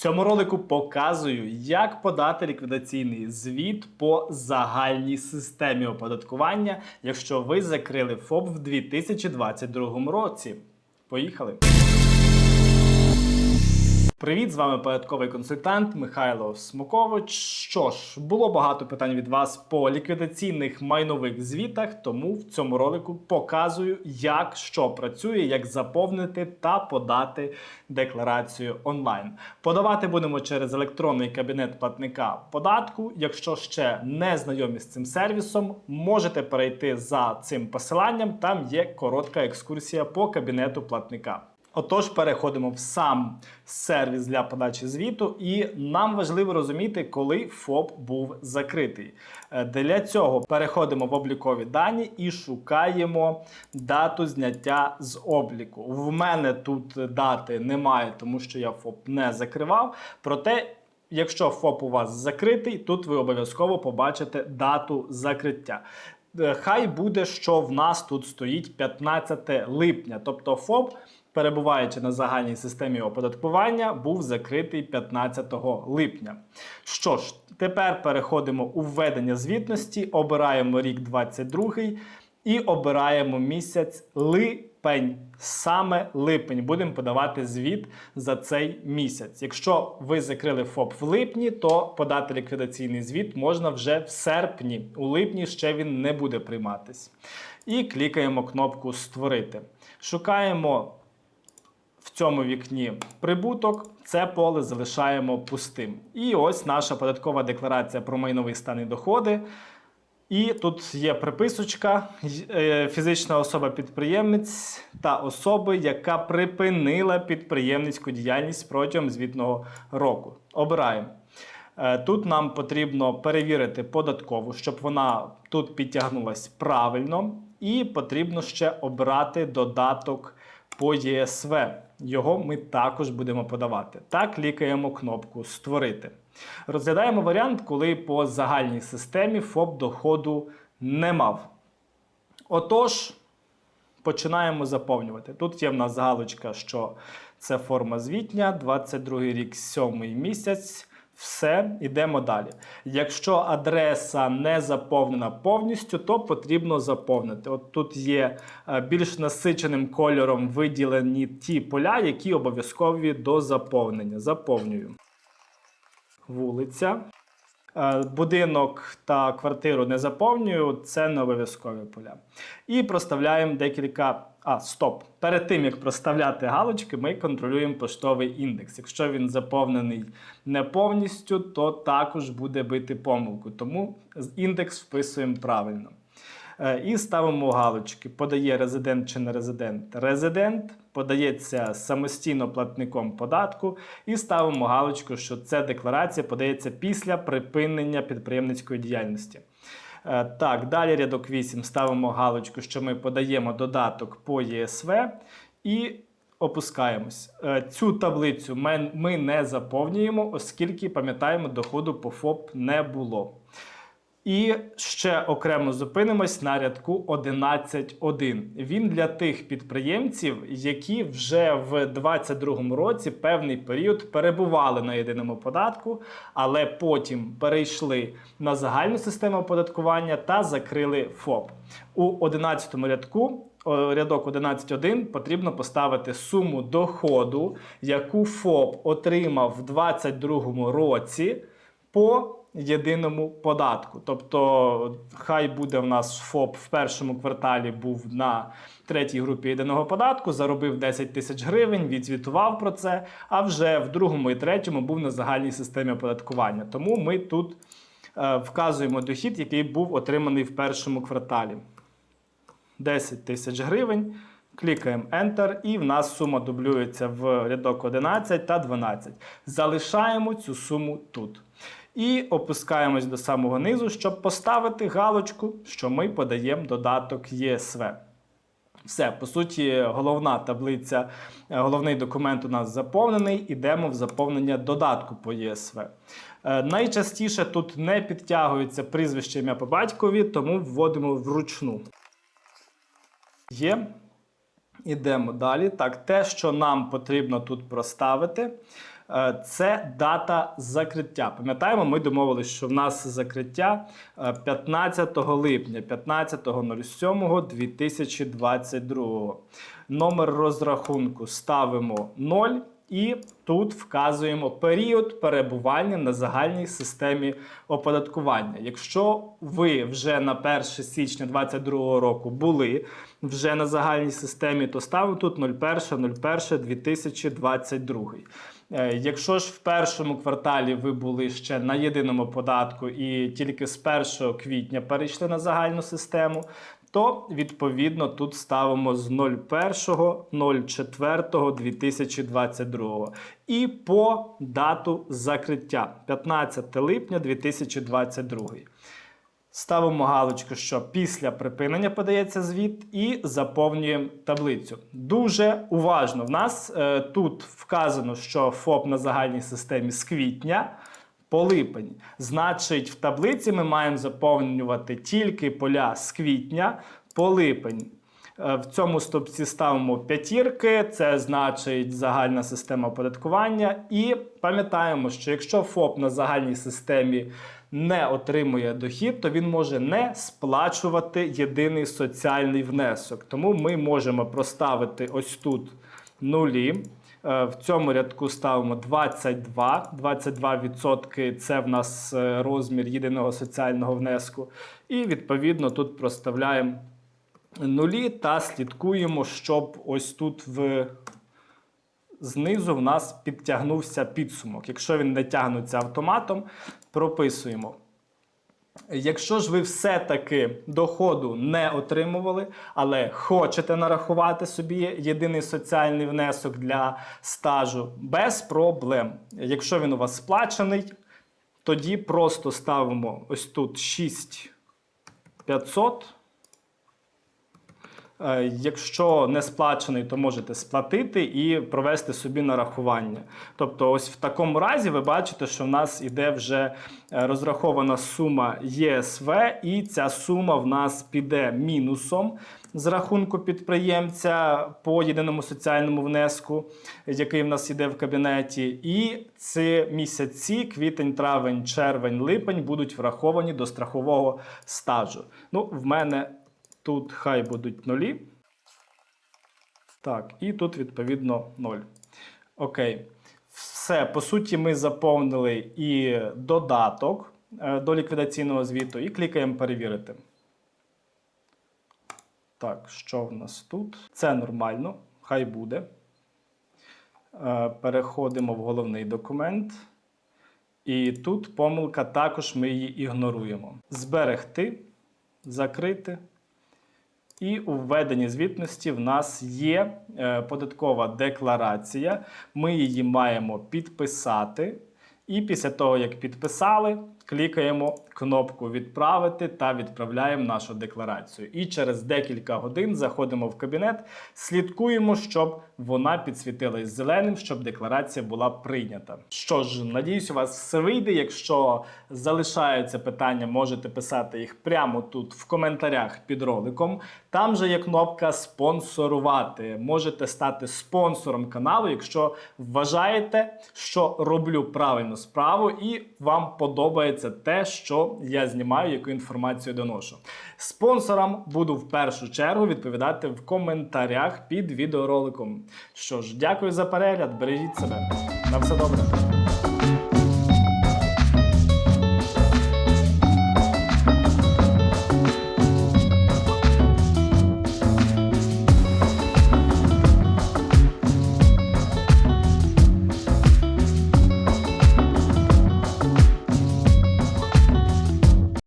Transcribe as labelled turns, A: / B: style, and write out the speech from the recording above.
A: Цьому ролику показую, як подати ліквідаційний звіт по загальній системі оподаткування, якщо ви закрили ФОП в 2022 році. Поїхали! Привіт, з вами податковий консультант Михайло Смокович. Що ж, було багато питань від вас по ліквідаційних майнових звітах, тому в цьому ролику показую, як що працює, як заповнити та подати декларацію онлайн. Подавати будемо через електронний кабінет платника податку. Якщо ще не знайомі з цим сервісом, можете перейти за цим посиланням. Там є коротка екскурсія по кабінету платника. Отож, переходимо в сам сервіс для подачі звіту, і нам важливо розуміти, коли ФОП був закритий. Е, Для цього переходимо в облікові дані і шукаємо дату зняття з обліку. В мене тут дати немає, тому що я ФОП не закривав. Проте Якщо ФОП у вас закритий, тут ви обов'язково побачите дату закриття. Е, Хай буде, що в нас тут стоїть 15 липня, тобто ФОП, перебуваючи на загальній системі оподаткування, був закритий 15 липня. Що ж, тепер переходимо у введення звітності, обираємо рік 22 і обираємо місяць липень. Саме липень будемо подавати звіт за цей місяць. Якщо ви закрили ФОП в липні, то подати ліквідаційний звіт можна вже в серпні. У липні ще він не буде прийматись. І клікаємо кнопку Створити. Шукаємо в цьому вікні прибуток, це поле залишаємо пустим. І ось наша податкова декларація про майновий стан і доходи. І тут є приписочка е, фізична особа-підприємець та особи, яка припинила підприємницьку діяльність протягом звітного року. Обираємо. Е, Тут нам потрібно перевірити податкову, щоб вона тут підтягнулась правильно, і потрібно ще обрати додаток по ЄСВ. Його ми також будемо подавати. Так клікаємо кнопку Створити. Розглядаємо варіант, коли по загальній системі ФОП доходу не мав. Отож, починаємо заповнювати. Тут є в нас галочка, що це форма звітня, 22 рік, 7 місяць. Все, йдемо далі. Якщо адреса не заповнена повністю, то потрібно заповнити. От тут є е, більш насиченим кольором виділені ті поля, які обов'язкові до заповнення. Заповнюю. Вулиця. Е, Будинок та квартиру не заповнюю, це не обов'язкові поля. І проставляємо декілька. А, стоп. Перед тим як проставляти галочки, ми контролюємо поштовий індекс. Якщо він заповнений не повністю, то також буде бити помилку. Тому індекс вписуємо правильно. Е, І ставимо галочки: подає резидент чи не резидент. Резидент подається самостійно платником податку, і ставимо галочку, що ця декларація подається після припинення підприємницької діяльності. Е, Так, далі рядок 8 ставимо галочку, що ми подаємо додаток по ЄСВ і опускаємось. Е, Цю таблицю ми, не заповнюємо, оскільки пам'ятаємо, доходу по ФОП не було. І ще окремо зупинимось на рядку 11.1. Він для тих підприємців, які вже в 2022 році певний період перебували на єдиному податку, але потім перейшли на загальну систему оподаткування та закрили ФОП. У 11 рядку. Рядок 11.1 потрібно поставити суму доходу, яку ФОП отримав в 2022 році по єдиному податку. Тобто, хай буде в нас ФОП в першому кварталі був на третій групі єдиного податку, заробив 10 тисяч гривень, відзвітував про це, а вже в другому і третьому був на загальній системі оподаткування. Тому ми тут е, вказуємо дохід, який був отриманий в першому кварталі. 10 тисяч гривень. Клікаємо Enter, і в нас сума дублюється в рядок 11 та 12. Залишаємо цю суму тут. І опускаємось до самого низу, щоб поставити галочку, що ми подаємо додаток ЄСВ. Все, по суті, головна таблиця, е, головний документ у нас заповнений. Ідемо в заповнення додатку по ЄСВ. Е, Найчастіше тут не підтягується прізвище ім'я по батькові, тому вводимо вручну. Є. Ідемо далі. Так, те, що нам потрібно тут проставити, Це дата закриття. Пам'ятаємо, ми домовилися, що в нас закриття е, 15 липня, 15.07.2022. Номер розрахунку ставимо 0 і тут вказуємо період перебування на загальній системі оподаткування. Якщо ви вже на 1 січня 2022 року були вже на загальній системі, то ставимо тут 01.01.2022. Е, Якщо ж в першому кварталі ви були ще на єдиному податку і тільки з 1 квітня перейшли на загальну систему, то відповідно тут ставимо з 01.04.2022 і по дату закриття 15 липня 2022. Ставимо галочку, що після припинення подається звіт, і заповнюємо таблицю. Дуже уважно. В нас е, тут вказано, що ФОП на загальній системі з квітня по липень. Значить, в таблиці ми маємо заповнювати тільки поля з квітня по липень. Е, В цьому стопці ставимо п'ятірки, це значить загальна система оподаткування. І пам'ятаємо, що якщо ФОП на загальній системі не отримує дохід, то він може не сплачувати єдиний соціальний внесок. Тому ми можемо проставити ось тут нулі. Е, В цьому рядку ставимо 22. 22% це в нас е, розмір єдиного соціального внеску. І відповідно тут проставляємо нулі та слідкуємо, щоб ось тут в знизу в нас підтягнувся підсумок. Якщо він не тягнеться автоматом, прописуємо. Якщо ж ви все-таки доходу не отримували, але хочете нарахувати собі єдиний соціальний внесок для стажу, без проблем. Якщо він у вас сплачений, тоді просто ставимо ось тут 6500. Е, Якщо не сплачений, то можете сплатити і провести собі нарахування. Тобто, ось в такому разі ви бачите, що в нас іде вже е, розрахована сума ЄСВ, і ця сума в нас піде мінусом з рахунку підприємця по єдиному соціальному внеску, який в нас іде в кабінеті. І ці місяці, квітень, травень, червень, липень, будуть враховані до страхового стажу. Ну, в мене Тут хай будуть нулі. Так, і тут, відповідно, 0. Окей. Все, по суті, ми заповнили і додаток е, до ліквідаційного звіту, і клікаємо перевірити. Так, що в нас тут? Це нормально, хай буде. Е, Переходимо в головний документ. І тут помилка також ми її ігноруємо. Зберегти, закрити. І у введенні звітності в нас є е, податкова декларація. Ми її маємо підписати. І після того, як підписали, клікаємо кнопку Відправити та відправляємо нашу декларацію. І через декілька годин заходимо в кабінет, слідкуємо, щоб вона підсвітилась зеленим, щоб декларація була прийнята. Що ж, надіюсь, у вас все вийде. Якщо залишаються питання, можете писати їх прямо тут в коментарях під роликом. Там же є кнопка спонсорувати. Можете стати спонсором каналу, якщо вважаєте, що роблю правильну справу, і вам подобається те, що я знімаю, яку інформацію доношу. Спонсорам буду в першу чергу відповідати в коментарях під відеороликом. Що ж, дякую за перегляд, бережіть себе. На все добре.